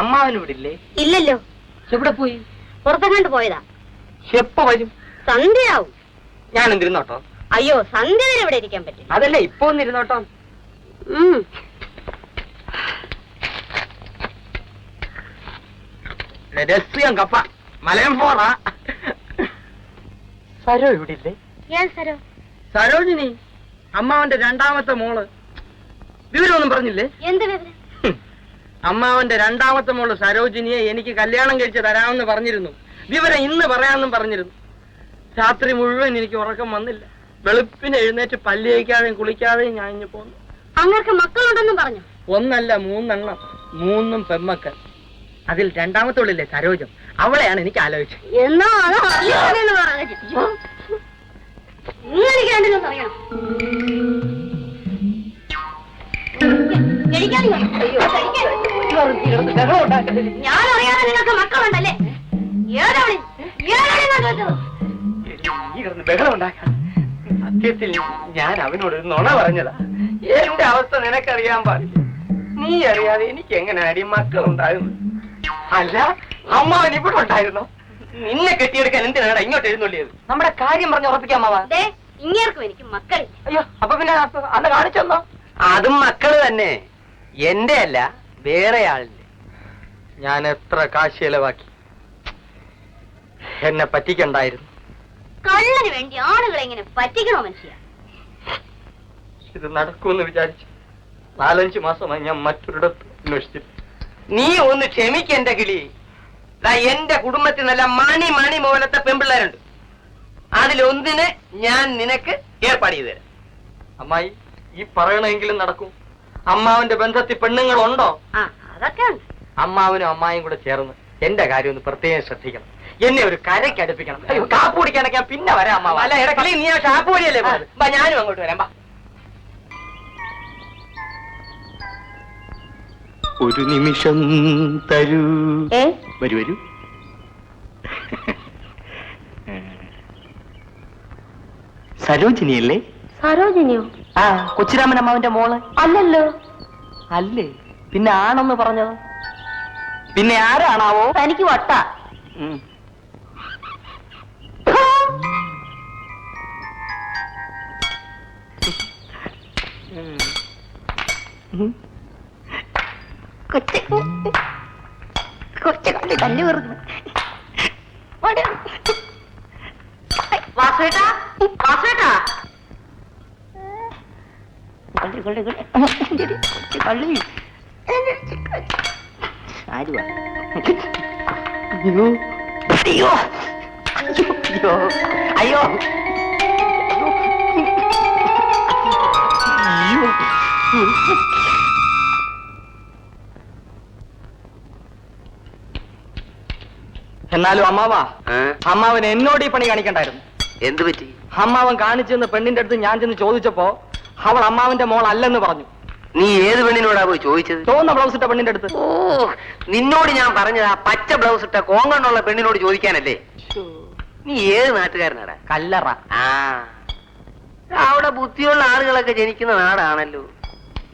അമ്മാവന് വിടില്ലേ ഇല്ലല്ലോ. എവിടെ പോയി? പുറത്തെങ്ങാണ്ട് പോയതാ. എപ്പോ വരും? സന്ധ്യയാവും. ഞാൻ എന്തിരുന്നോട്ടോ അയ്യോ സന്ധ്യ വരെ ഇവിടെ ഇരിക്കാൻ പറ്റില്ല. അതല്ലേ ഇപ്പൊ ഒന്നിരുന്നോട്ടോ. രസ്യം കപ്പ. മലയം പോറ. സരോ ഇവിടില്ലേ? ഏത് സരോ. സരോജിനി അമ്മാവന്റെ രണ്ടാമത്തെ മോൾ. വിവരമൊന്നും പറഞ്ഞില്ലേ? എന്ത് വിവരം. അമ്മാവന്റെ രണ്ടാമത്തെ മോൾ സരോജിനിയെ എനിക്ക് കല്യാണം കഴിച്ച് തരാമെന്ന് പറഞ്ഞിരുന്നു. വിവരം ഇന്ന് പറയാമെന്നും പറഞ്ഞിരുന്നു. രാത്രി മുഴുവൻ എനിക്ക് ഉറക്കം വന്നില്ല. വെളുപ്പിന് എഴുന്നേറ്റ് പല്ല് തേക്കാതെയും കുളിക്കാതെയും ഞാൻ ഇഞ്ഞു പോന്നു. അങ്ങനെ മക്കളുണ്ടെന്നും പറഞ്ഞു? ഒന്നല്ല മൂന്നെണ്ണം. മൂന്നും പെമ്മക്കൾ. അതിൽ രണ്ടാമത്തോളില്ലേ സരോജം? അവളെയാണ് എനിക്ക് ആലോചിച്ചത്. എന്നോ എനിക്ക് കഴിക്കാനും അയ്യോ, കഴിക്കാൻ. ഞാൻ അറിയാതെ നിങ്ങൾക്ക് മക്കളുണ്ടല്ലേ ഏതാണ് സത്യത്തിൽ ഞാൻ അവനോട് ഒരു നുണ പറഞ്ഞതാ. എന്റെ അവസ്ഥ നിനക്കറിയാൻ പാടില്ല. നീ അറിയാതെ എനിക്ക് എങ്ങനെ ഈ മക്കൾ ഉണ്ടാകുന്നത് അല്ല അമ്മാവൻ ഇവിടെ ഉണ്ടായിരുന്നോ? നിന്നെ കെട്ടിയെടുക്കാൻ എന്തിനാണ് ഇങ്ങോട്ട് എഴുന്നള്ളിയത്? നമ്മുടെ കാര്യം പറഞ്ഞ് ഉറപ്പിക്കാം അമ്മാവ ദേ, ഇങ്ങേർക്കും എനിക്ക് മക്കളില്ല. അയ്യോ അപ്പൊ പിന്നെ അന്ന് കാണിച്ചെന്നോ? അതും മക്കൾ തന്നെ. എന്റെ അല്ല വേറെ ആളില്ലേ ഞാൻ എത്ര കാശ് ചെലവാക്കി? എന്നെ പറ്റിക്കണ്ടായിരുന്നു. കള്ളന് വേണ്ടി ആളുകളെ ഇങ്ങനെ പറ്റിക്കണോ മനുഷ്യ? ഇത് നടക്കുമെന്ന് വിചാരിച്ചു. നാലഞ്ച് മാസമായി ഞാൻ മറ്റൊരിടത്ത് അന്വേഷിച്ചിട്ട് നീ ഒന്ന് ക്ഷമിക്ക എന്റെ കിളി. എന്റെ കുടുംബത്തിൽ നല്ല മണി മണി മോലത്തെ പെമ്പിള്ളേരുണ്ട് അതിലൊന്നിന് ഞാൻ നിനക്ക് ഏർപ്പാട് ചെയ്തു തരാം. അമ്മായി ഈ പറയണമെങ്കിലും നടക്കും. അമ്മാവന്റെ ബന്ധത്തിൽ പെണ്ണുങ്ങളുണ്ടോ? ആ അതൊക്കെ അമ്മാവനും അമ്മായും കൂടെ ചേർന്ന് എന്റെ കാര്യം ഒന്ന് പ്രത്യേകം ശ്രദ്ധിക്കണം. എന്നെ ഒരു കരയ്ക്ക് അടുപ്പിക്കണം. അയ്യോ കാപ്പ് കുടിക്കാനൊക്കെ പിന്നെ വരാം അമ്മാവ. അല്ല ഇടക്കളി നീ ആ ഷാപ്പ് വഴിയല്ലേ ബാ ഞാനും അങ്ങോട്ട് വരാം ബാ ഒരു നിമിഷം തരൂ. വരൂ വരൂ. സരോജിനിയല്ലേ? സരോജിനിയോ? ആ കൊച്ചിരാമൻ അമ്മാവിന്റെ മോൾ. അല്ലല്ലോ. അല്ലേ? പിന്നെ ആണെന്ന് പറഞ്ഞത്? പിന്നെ ആരാണാവോ? തനിക്ക് വട്ട. കൊച്ചു. കൊച്ചു കണ്ട് തല്ലു വെറുതെ വാസുവേട്ടാ? വാസുവേട്ടാ? കള്ളി കള്ളി കള്ളി കൊച്ചു കള്ളി ആരുവാ? അയ്യോ. അയ്യോ. അയ്യോ. അയ്യോ. അയ്യോ എന്നാലും അമ്മാവാ അമ്മാവൻ എന്നോട് ഈ പണി കാണിക്കണ്ടായിരുന്നു. എന്ത് പറ്റി? അമ്മാവൻ കാണിച്ചെന്ന് പെണ്ണിന്റെ അടുത്ത് ഞാൻ ചെന്ന് ചോദിച്ചപ്പോ അവൾ അമ്മാവിന്റെ മോൾ അല്ലെന്ന് പറഞ്ഞു. നീ ഏത് പെണ്ണിനോടാ പോയി ചോദിച്ചത്? തോന്ന ബ്ലൗസ് ഇട്ട പെണ്ണിന്റെ അടുത്ത്. ഓ നിന്നോട് ഞാൻ പറഞ്ഞത് ആ പച്ച ബ്ലൗസ് ഇട്ട കോങ്കണ്ണുള്ള പെണ്ണിനോട് ചോദിക്കാനല്ലേ? നീ ഏത് നാട്ടുകാരനാടാ? കല്ലറ. ആ. അവിടെ ബുദ്ധിയുള്ള ആളുകളൊക്കെ ജനിക്കുന്ന നാടാണല്ലോ.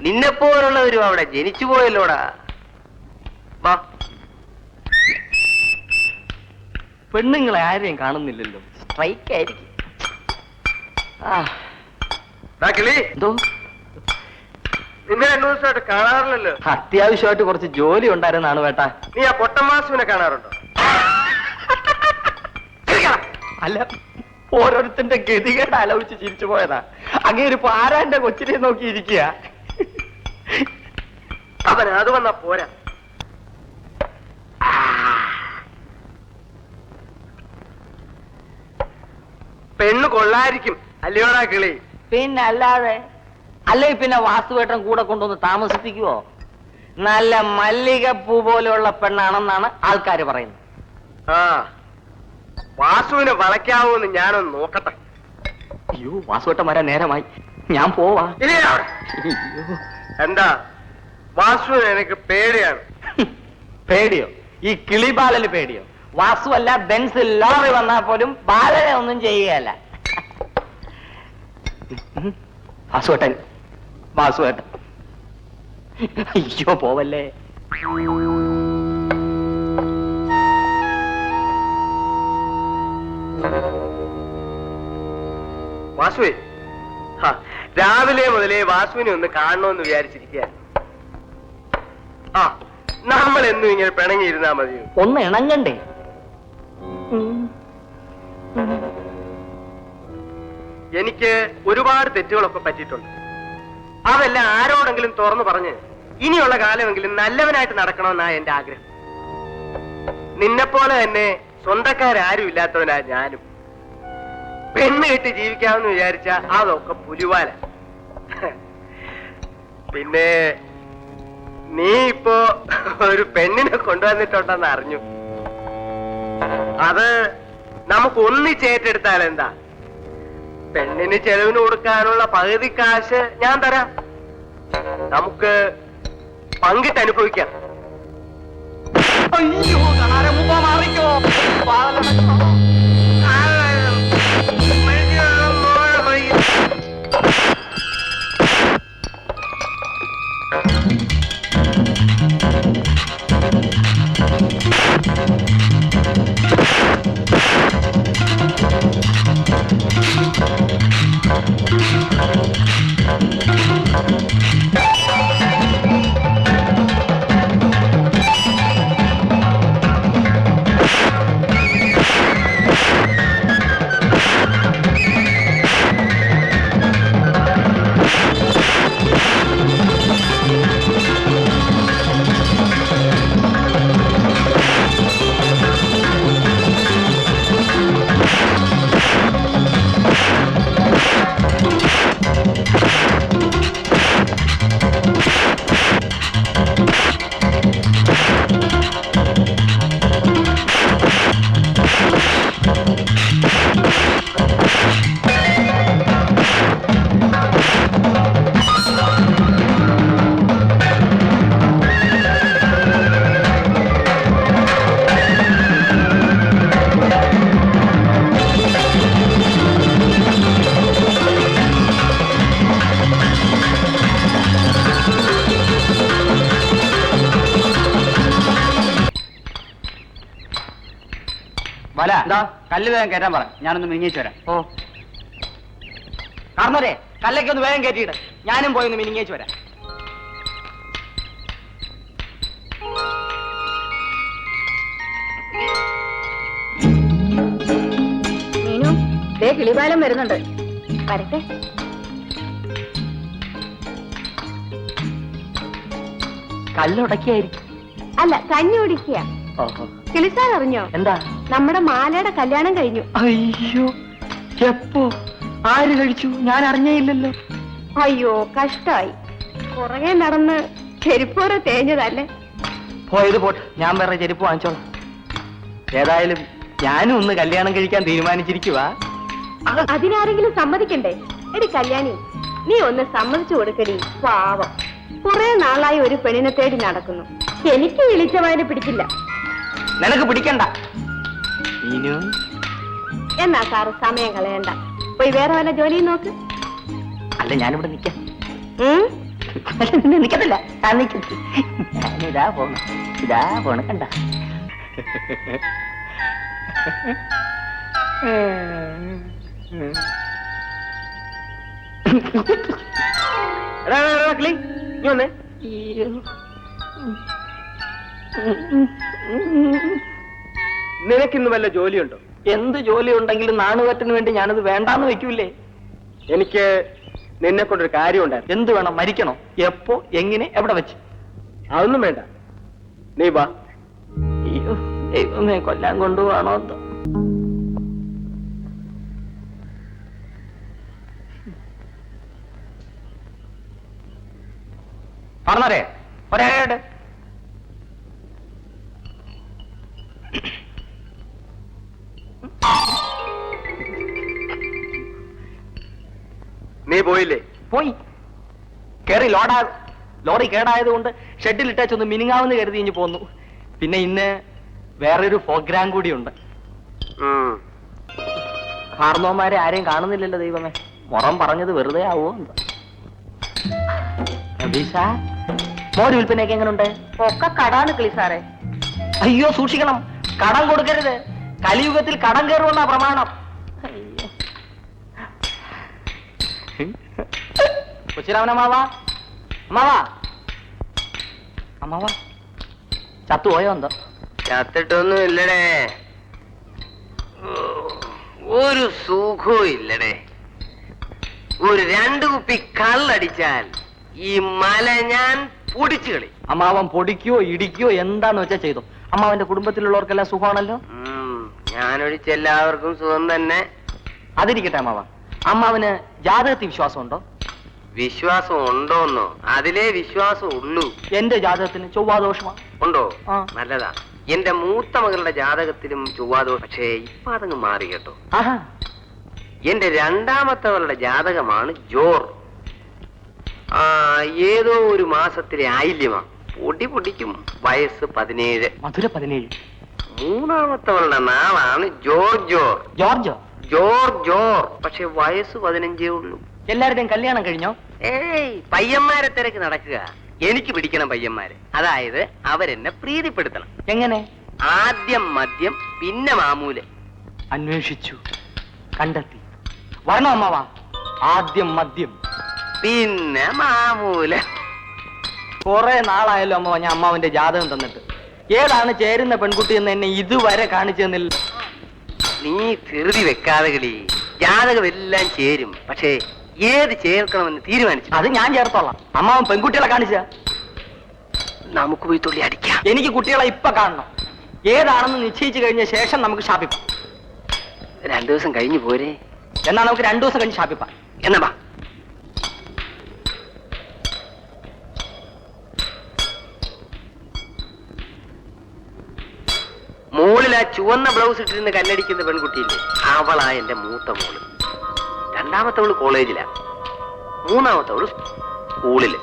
നിന്നെപ്പോലുള്ളവരും അവിടെ ജനിച്ചു പോയല്ലോടാ. വാ. പെണ്ണുങ്ങളെ ആരെയും കാണുന്നില്ലല്ലോ. സ്ട്രൈക്ക് ആയിരിക്കും. ആ, കിളി എന്തോ നിന്നെ രണ്ടു ദിവസമായിട്ട് കാണാറില്ലല്ലോ. അത്യാവശ്യമായിട്ട് കുറച്ച് ജോലി ഉണ്ടായിരുന്നാണ് വേട്ട. നീ ആ പൊട്ടമാസുവിനെ കാണാറുണ്ടോ? അല്ല ഓരോരുത്തന്റെ ഗതികേട് ആലോചിച്ച് ചിരിച്ചു പോയതാ. അങ്ങനെ ഒരു പാരാന്റെ കൊച്ചിനെ നോക്കി ഇരിക്കുക അവൻ അത് വന്നാ പോരാ. പെണ്ണ് കൊള്ളായിരിക്കും. അല്ലയോടാ കിളി. പിന്നെ അല്ലാതെ അല്ലെ പിന്നെ വാസുവേട്ടൻ കൂടെ കൊണ്ടുവന്ന് താമസിപ്പിക്കുവോ? നല്ല മല്ലികപ്പൂ പോലെയുള്ള പെണ്ണാണെന്നാണ് ആൾക്കാർ പറയുന്നത്. ആ വാസുവിനെ വളയ്ക്കാവോന്ന് ഞാനൊന്ന് നോക്കട്ടെ. അയ്യോ വാസുവേട്ടൻ വരാൻ നേരമായി. ഞാൻ പോവാ. അയ്യോ. എന്താ? വാസുവിനെ എനിക്ക് പേടിയാണ്. പേടിയോ? ഈ കിളിബാലന് പേടിയോ? വാസു അല്ല ബെൻസ് ലോറി വന്നാൽ പോലും ബാലനെ ഒന്നും ചെയ്യുകയല്ല. വാസുവേട്ടൻ. വാസുവേട്ടൻ. അയ്യോ പോവല്ലേ. വാസുവേ രാവിലെ മുതലേ വാസുവിനെ ഒന്ന് കാണണമെന്ന് വിചാരിച്ചിരിക്കുക ആ നമ്മൾ എന്നും ഇങ്ങനെ പിണങ്ങിയിരുന്നാ മതിയോ? ഒന്ന് ഇണങ്ങണ്ടേ. എനിക്ക് ഒരുപാട് തെറ്റുകളൊക്കെ പറ്റിയിട്ടുണ്ട്. അതെല്ലാം ആരോടെങ്കിലും തുറന്നു പറഞ്ഞ് ഇനിയുള്ള കാലമെങ്കിലും നല്ലവനായിട്ട് നടക്കണമെന്നാ എന്റെ ആഗ്രഹം. നിന്നെപ്പോലെ തന്നെ സ്വന്തക്കാരും ഇല്ലാത്തവനാ ഞാനും. പെണ്ണ് കെട്ടി ജീവിക്കാമെന്ന് വിചാരിച്ച അതൊക്കെ പുലിവാല. പിന്നെ നീ ഇപ്പോ ഒരു പെണ്ണിനെ കൊണ്ടുവന്നിട്ടുണ്ടെന്ന് അറിഞ്ഞു. അത് നമുക്ക് ഒന്നിച്ചേറ്റെടുത്താൽ എന്താ? പെണ്ണിന് ചെലവിന് കൊടുക്കാനുള്ള പകുതി കാശ് ഞാൻ തരാം. നമുക്ക് പങ്കിട്ട് അനുഭവിക്കാം. അയ്യോ I'm sorry. കല്ല് വേഗം കയറ്റാൻ പറ. ഞാനൊന്ന് മിനിങ്ങിച്ചു വരാം. ഓ. കാർന്നോരെ കല്ലൊക്കെ ഒന്ന് വേഗം കയറ്റിയിട്ട് ഞാനും പോയി ഒന്ന് മിനിങ്ങിച്ചു വരാം. മീനു ദേ കിളിപാലം വരുന്നുണ്ട്. വരട്ടെ. കല്ലുടക്കിയായിരിക്കും. അല്ല കഞ്ഞി ഓടിക്കുക കിളിസാൻ അറിഞ്ഞോ എന്താ? നമ്മുടെ മാലയുടെ കല്യാണം കഴിഞ്ഞു. അയ്യോ എപ്പോ? ആര് കഴിച്ചു? ഞാൻ അറിഞ്ഞേയില്ലല്ലോ. അയ്യോ കഷ്ടായി. പുറകെ നടന്ന് ചെരുപ്പോരെ തേഞ്ഞതല്ലേ? പോയത് പോട്ട് ഞാൻ വേറെ ചെരുപ്പ് വാങ്ങിച്ചോളാം. ഏതായാലും ഞാനും ഒന്ന് കല്യാണം കഴിക്കാൻ തീരുമാനിച്ചിരിക്കുവാ. അതിനാരെങ്കിലും സമ്മതിക്കണ്ടേ? എടി കല്യാണി നീ ഒന്ന് സമ്മതിച്ചു കൊടുക്കടി പാവം. കുറെ നാളായി ഒരു പെണ്ണിനെ തേടി നടക്കുന്നു. എനിക്ക് വിളിച്ചവനെ പിടിക്കില്ല നിനക്ക് പിടിക്കണ്ട. എന്നാ സാറ് സമയം കളയണ്ട. പോയി വേറെ വല്ല ജോലിയും നോക്ക്. അല്ല ഞാനിവിടെ നിക്കാം? നിക്കത്തില്ല ഇതാ പോണ. ഇതാ പോണ കണ്ട. നീ വന്നേ. നിനക്കിന്ന് വല്ല ജോലിയുണ്ടോ? എന്ത് ജോലി ഉണ്ടെങ്കിലും നാണുകെട്ടിന് വേണ്ടി ഞാനത് വേണ്ടാന്ന് വെക്കൂലേ എനിക്ക് നിന്നെ കൊണ്ടൊരു കാര്യം ഉണ്ടായിരുന്നു എന്ത് വേണം? മരിക്കണോ? എപ്പോ? എങ്ങനെ? എവിടെ വെച്ച്? അതൊന്നും വേണ്ട. നീ വാ. അയ്യോ ദൈവമേ കൊല്ലാൻ കൊണ്ടുപോകണോ പറഞ്ഞേ ഒരേട് നീ പോയില്ലേ? പോയി. കേറി ലോഡാ ലോറി കേടായതുകൊണ്ട് ഷെഡിൽ ഇട്ടാച്ചൊന്ന് മിനിങ്ങാവെന്ന് കരുതി ഇഞ്ഞു പോന്നു. പിന്നെ ഇന്ന് വേറൊരു പ്രോഗ്രാം കൂടിയുണ്ട്. ഉണ്ട് കാർന്നോമാരെ ആരെയും കാണുന്നില്ലല്ലോ ദൈവമേ. മുറം പറഞ്ഞത് വെറുതെ ആവോ മോര് വിൽപ്പനയൊക്കെ എങ്ങനെയുണ്ട് ഒക്കെ കടാണ് കിളി സാറേ. അയ്യോ സൂക്ഷിക്കണം. കടം കൊടുക്കരുത്. കലിയുഗത്തിൽ കടം കയറുമെന്നാ പ്രമാണം അയ്യോ. കൊച്ചിരാമനമ്മാവാ. അമ്മാവാ. അമ്മാവാ. ചത്തുപോയോ എന്തോ? ചത്തിട്ടൊന്നും ഇല്ലടേ. ഒരു സുഖവും ഇല്ലടേ. ഒരു രണ്ടു കുപ്പി കള്ളടിച്ചാൽ ഈ മല ഞാൻ പൊടിച്ചു കളി അമ്മാവൻ പൊടിക്കോ ഇടിക്കോ എന്താന്ന് വെച്ചാ ചെയ്തു. അമ്മാവന്റെ കുടുംബത്തിലുള്ളവർക്കെല്ലാം സുഖമാണല്ലോ? ഞാനൊഴിച്ച് എല്ലാവർക്കും സുഖം തന്നെ. അതിരിക്കട്ടെ അമ്മാവ. അമ്മാവന് ജാതകത്തിൽ വിശ്വാസമുണ്ടോ? വിശ്വാസം ഉണ്ടോന്നോ അതിലേ വിശ്വാസം ഉള്ളൂ എന്റെ ജാതകത്തിന് ചൊവ്വാദോഷമാ ഉണ്ടോ. നല്ലതാ. എന്റെ മൂത്ത മകളുടെ ജാതകത്തിലും ചൊവ്വാദോ പക്ഷേ ഇപ്പൊ അതങ്ങ് മാറി കേട്ടോ. എന്റെ രണ്ടാമത്തവളുടെ ജാതകമാണ് ജോർ. ഏതോ ഒരു മാസത്തിലെ ആയില്യമാ. പൊടി പൊടിക്കും. വയസ്സ് പതിനേഴ്. മധുര പതിനേഴ്. മൂന്നാമത്തവളുടെ നാളാണ് ജോർ ജോർ. ജോർജോ. ജോർ ജോർ. പക്ഷെ വയസ്സ് പതിനഞ്ചേ ഉള്ളൂ. എല്ലാവരുടെയും കല്യാണം കഴിഞ്ഞോ? ഏയ് പയ്യന്മാരെ തിരക്ക് നടക്കുക. എനിക്ക് പിടിക്കണം പയ്യന്മാരെ. അതായത് അവരെന്നെ പ്രീതിപ്പെടുത്തണം. എങ്ങനെ? ആദ്യം മദ്യം പിന്നെ മാമൂൽ. അന്വേഷിച്ചു കണ്ടെത്തി. വരണോ അമ്മാവ ആദ്യം മദ്യം. പിന്നെ മാമൂൽ. കുറെ നാളായല്ലോ അമ്മാവ ഞാൻ അമ്മാവന്റെ ജാതകം തന്നിട്ട്. ഏതാണ് ചേരുന്ന പെൺകുട്ടി എന്ന് എന്നെ ഇതുവരെ കാണിച്ചു തന്നില്ല നീ ധൃതി വെക്കാതെ കളി. ജാതകം എല്ലാം ചേരും. പക്ഷേ ഏത് ചേർക്കണമെന്ന് തീരുമാനിച്ചു? അത് ഞാൻ ചേർത്തോളാം. അമ്മാവൻ പെൺകുട്ടികളെ കാണിച്ച. നമുക്ക് പോയി തുള്ളി അടിക്കാം. എനിക്ക് കുട്ടികളെ ഇപ്പൊ കാണണം. ഏതാണെന്ന് നിശ്ചയിച്ചു കഴിഞ്ഞ ശേഷം നമുക്ക് ഷാപ്പിപ്പാം രണ്ടു ദിവസം കഴിഞ്ഞു പോരെ. എന്നാ നമുക്ക് രണ്ടു ദിവസം കഴിഞ്ഞ് ഷാപ്പിപ്പാം എന്നാ ചുവന്ന ബ്ലൗസ് ഇട്ടിരുന്ന് കല്ലടിക്കുന്ന പെൺകുട്ടിയില്ലേ? അവളാ എന്റെ മൂത്ത മോൾ. രണ്ടാമത്തവൾ കോളേജിലാ. മൂന്നാമത്തവൾ സ്കൂളിൽ.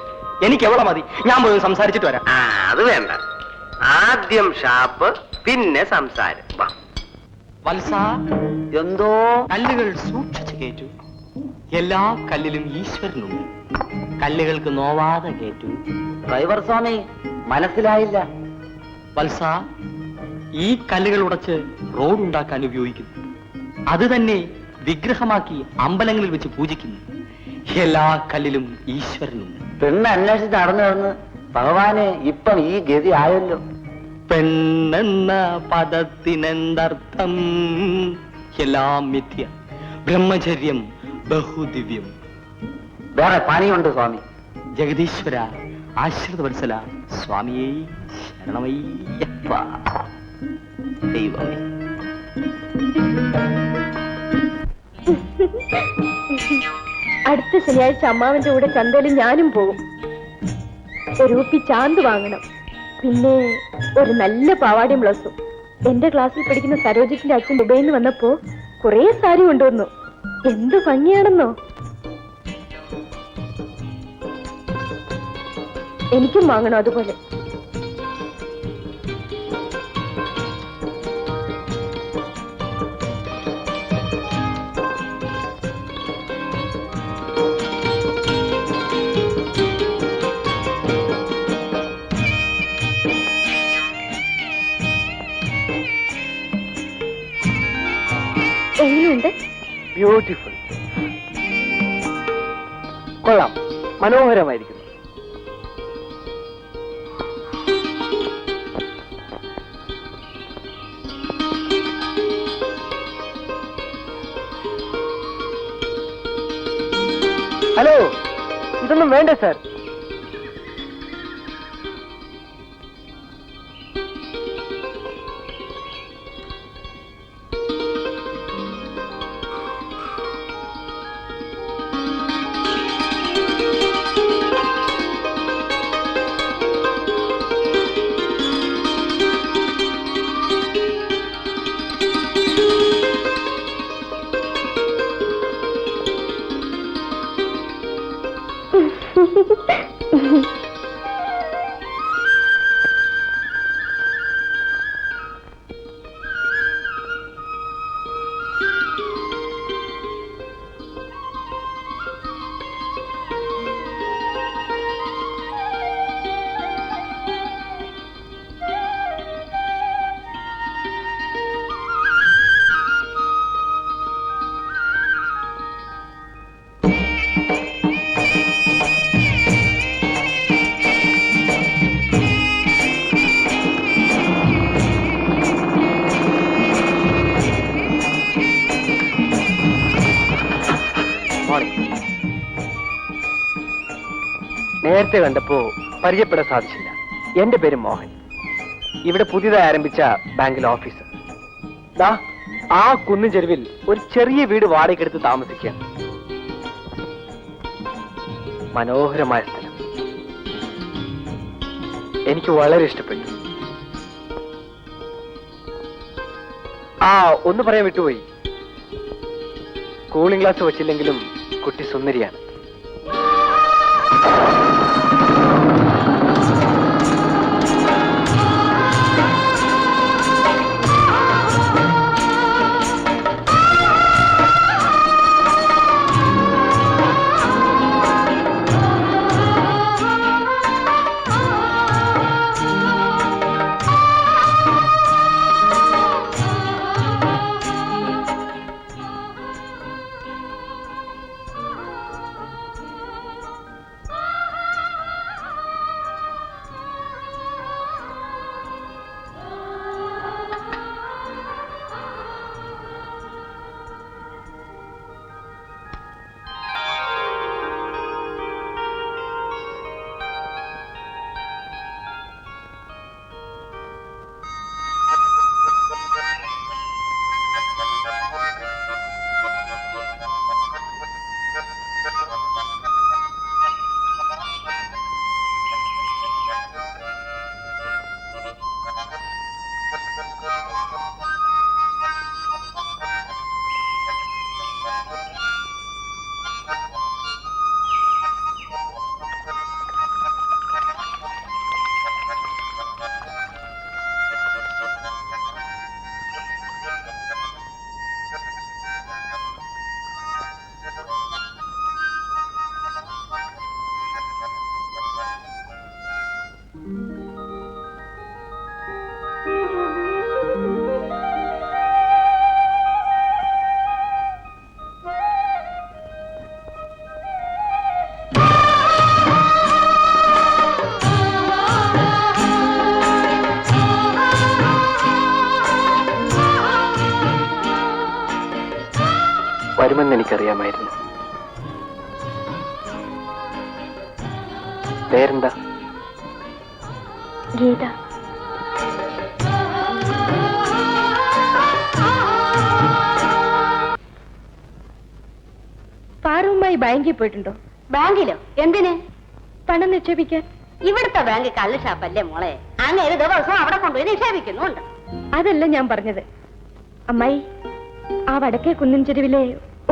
എനിക്ക് എവിടെ മതി. ഞാൻ പോയി സംസാരിച്ചിട്ട് വരാം. ആ അത് വേണ്ട. ആദ്യം ഷാപ്പ് പിന്നെ സംസാരം. വാ. വത്സ എന്തോ? കല്ലുകൾ സൂക്ഷിച്ചു കേറ്റു. എല്ലാ കല്ലിലും ഈശ്വരനുണ്ട്. കല്ലുകൾക്ക് നോവാതെ കേറ്റു. ഡ്രൈവർ സ്വാമി മനസ്സിലായില്ല. വത്സ ഈ കല്ലുകൾ ഉടച്ച് റോഡ് ഉണ്ടാക്കാൻ ഉപയോഗിക്കുന്നു. അത് തന്നെ വിഗ്രഹമാക്കി അമ്പലങ്ങളിൽ വെച്ച് പൂജിക്കുന്നു. എല്ലാ കല്ലിലും ഈശ്വരനുണ്ട്. പെണ്ണ് അന്വേഷിച്ച് നടന്നു വന്ന് ഭഗവാനെ ഇപ്പം ഈ ഗതി ആയല്ലോ. പെണ്ണെന്ന പദത്തിനെന്തർത്ഥം? എല്ലാം മിഥ്യ ബ്രഹ്മചര്യം ബഹുദിവ്യം. വേറെ പണിയുണ്ട് സ്വാമി. ജഗദീശ്വര ആശ്രിത വത്സല സ്വാമിയേ ശരണമയ്യപ്പ. ദൈവമേ. അടുത്ത ശനിയാഴ്ച അമ്മാവന്റെ കൂടെ ചന്തയിൽ ഞാനും പോകും. ഒരു കുപ്പി ചാന്ത് വാങ്ങണം. പിന്നെ ഒരു നല്ല പാവാടി ബ്ലൗസും. എന്റെ ക്ലാസ്സിൽ പഠിക്കുന്ന സരോജിത്തിന്റെ അച്ഛൻ ദുബൈയിൽ നിന്ന് വന്നപ്പോ കുറെ സാരി കൊണ്ടുവന്നു. എന്ത് ഭംഗിയാണെന്നോ? എനിക്കും വാങ്ങണം അതുപോലെ. ബ്യൂട്ടിഫുൾ കൊള്ളാം. മനോഹരമായിരിക്കുന്നു. ഹലോ ഇതൊന്നും വേണ്ട സാർ. നേരത്തെ കണ്ടപ്പോ പരിചയപ്പെടാൻ സാധിച്ചില്ല. എന്റെ പേര് മോഹൻ. ഇവിടെ പുതിയതായി ആരംഭിച്ച ബാങ്കിലെ ഓഫീസർ ദാ ആ കുന്നിൻ ചെരുവിൽ ഒരു ചെറിയ വീട് വാടകയ്ക്കെടുത്ത് താമസിക്കുകയാണ് മനോഹരമായ സ്ഥലം. എനിക്ക് വളരെ ഇഷ്ടപ്പെട്ടു. ആ ഒന്ന് പറയാൻ വിട്ടുപോയി. കൂളിംഗ് ഗ്ലാസ് വെച്ചില്ലെങ്കിലും കുട്ടി സുന്ദരിയാണ്. എനിക്കറിയാമായിരുന്നു. പേരെന്താ? ഗീത പാറുമായി ബാങ്കിൽ പോയിട്ടുണ്ടോ? ബാങ്കിലോ? എന്തിന്? പണം നിക്ഷേപിക്കാൻ. ഇവിടുത്തെ ബാങ്ക് കള്ള് ഷാപ്പല്ലേ മോളെ? അങ്ങനെ ദിവസം അവിടെ കൊണ്ടുപോയി നിക്ഷേപിക്കുന്നുണ്ട്. അതല്ല ഞാൻ പറഞ്ഞത്. അമ്മായി ആ വടക്കേ കുന്നിൻ ചെരുവിലെ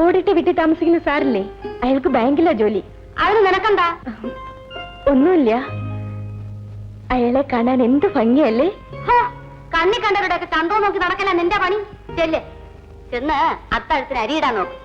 ഓടിട്ട് വിട്ടി താമസിക്കുന്ന സാറില്ലേ? അയാൾക്ക് ബാങ്കിലാ ജോലി. അതിന് നിനക്കെന്താ ഒന്നുമില്ല. അയാളെ കാണാൻ എന്ത് ഭംഗിയല്ലേ? കണ്ണി കണ്ടവരുടെ ഒക്കെ ചന്തോ നോക്കി നടക്കല നിന്റെ പണി. ചെല്ല്. ചെന്ന് അത്തഴത്തിന് അരിയിടാൻ നോക്ക്.